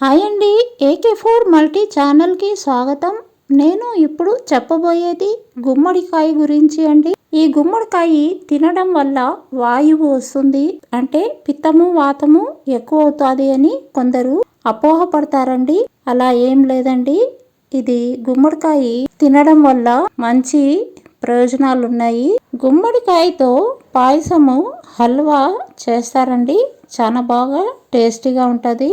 Hi అండి AK four multi ఛానల్కి స్వాగతం. నేను ఇప్పుడు చెప్పబోయేది గుమ్మడికాయ గురించి అండి. ఈ గుమ్మడికాయ తినడం వల్ల వాయువు వస్తుంది. అంటే పిత్తము వాతము ఎక్కువ అవుతుంది అని కొందరు అపోహపడతారండి. అలా ఏం లేదండి. ఇది గుమ్మడికాయ తినడం వల్ల మంచి ప్రయోజనాలు ఉన్నాయి గుమ్మడికాయతో పాయసము హల్వా చేస్తారండి. చాలా బాగా టేస్టీగా ఉంటుంది.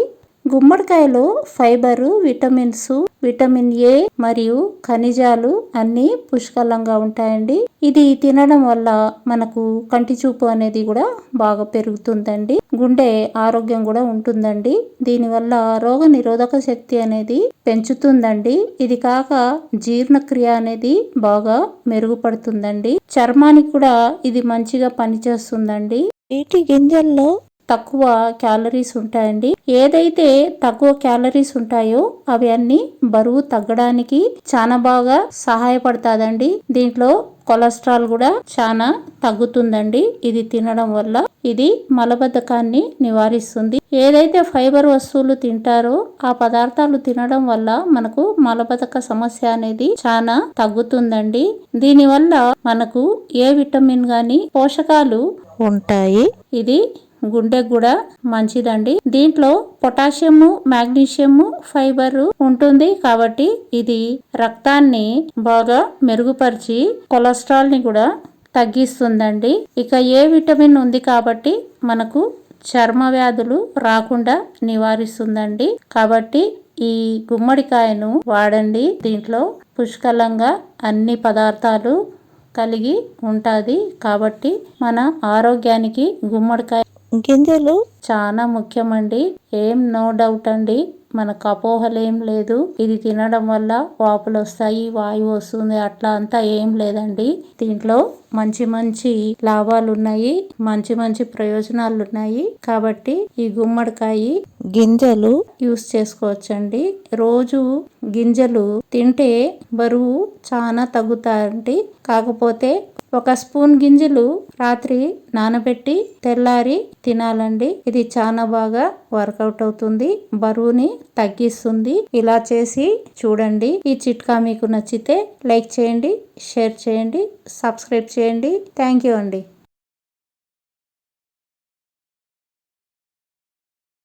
గుమ్మడికాయలో ఫైబరు విటమిన్స్ విటమిన్ ఏ మరియు ఖనిజాలు అన్ని పుష్కలంగా ఉంటాయండి. ఇది తినడం వల్ల మనకు కంటి చూపు అనేది కూడా బాగా పెరుగుతుందండి. గుండె ఆరోగ్యం కూడా ఉంటుందండి. దీనివల్ల రోగ నిరోధక శక్తి అనేది పెంచుతుందండి. ఇది కాక జీర్ణక్రియ అనేది బాగా మెరుగుపడుతుందండి. చర్మానికి కూడా ఇది మంచిగా పనిచేస్తుందండి. వీటి గింజల్లో తక్కువ క్యాలరీస్ ఉంటాయండి. ఏదైతే తక్కువ క్యాలరీస్ ఉంటాయో అవి అన్ని బరువు తగ్గడానికి చాలా బాగా సహాయపడుతుందండి. దీంట్లో కొలెస్ట్రాల్ కూడా చాలా తగ్గుతుందండి. ఇది తినడం వల్ల ఇది మలబద్ధకాన్ని నివారిస్తుంది. ఏదైతే ఫైబర్ వస్తువులు తింటారో ఆ పదార్థాలు తినడం వల్ల మనకు మలబద్ధక సమస్య అనేది చాలా తగ్గుతుందండి. దీనివల్ల మనకు ఏ విటమిన్ గాని పోషకాలు ఉంటాయి. ఇది గుండెకు కూడా మంచిదండి. దీంట్లో పొటాషియము మాగ్నీషియము ఫైబర్ ఉంటుంది కాబట్టి ఇది రక్తాన్ని బాగా మెరుగుపరిచి కొలెస్ట్రాల్ని కూడా తగ్గిస్తుందండి. ఇక ఏ విటమిన్ ఉంది కాబట్టి మనకు చర్మ వ్యాధులు రాకుండా నివారిస్తుందండి. కాబట్టి ఈ గుమ్మడికాయను వాడండి. దీంట్లో పుష్కలంగా అన్ని పదార్థాలు కలిగి ఉంటుంది కాబట్టి మన ఆరోగ్యానికి గుమ్మడికాయ గింజలు చాలా ముఖ్యమండి. ఏం నో డౌట్ అండి. మనకు అపోహలేం లేదు. ఇది తినడం వల్ల వాపులు వస్తాయి వాయువు వస్తుంది అట్లా అంతా ఏం లేదండి. దీంట్లో మంచి మంచి లాభాలు ఉన్నాయి మంచి మంచి ప్రయోజనాలు ఉన్నాయి కాబట్టి ఈ గుమ్మడికాయ గింజలు యూస్ చేసుకోవచ్చండి. రోజు గింజలు తింటే బరువు చాలా తగ్గుతాయండి. కాకపోతే ఒక స్పూన్ గింజలు రాత్రి నానబెట్టి తెల్లారి తినాలండి. ఇది చాలా బాగా వర్కౌట్ అవుతుంది. బరువుని తగ్గిస్తుంది. ఇలా చేసి చూడండి. ఈ చిట్కా మీకు నచ్చితే లైక్ చేయండి షేర్ చేయండి సబ్స్క్రైబ్ చేయండి. థ్యాంక్ యూ అండి.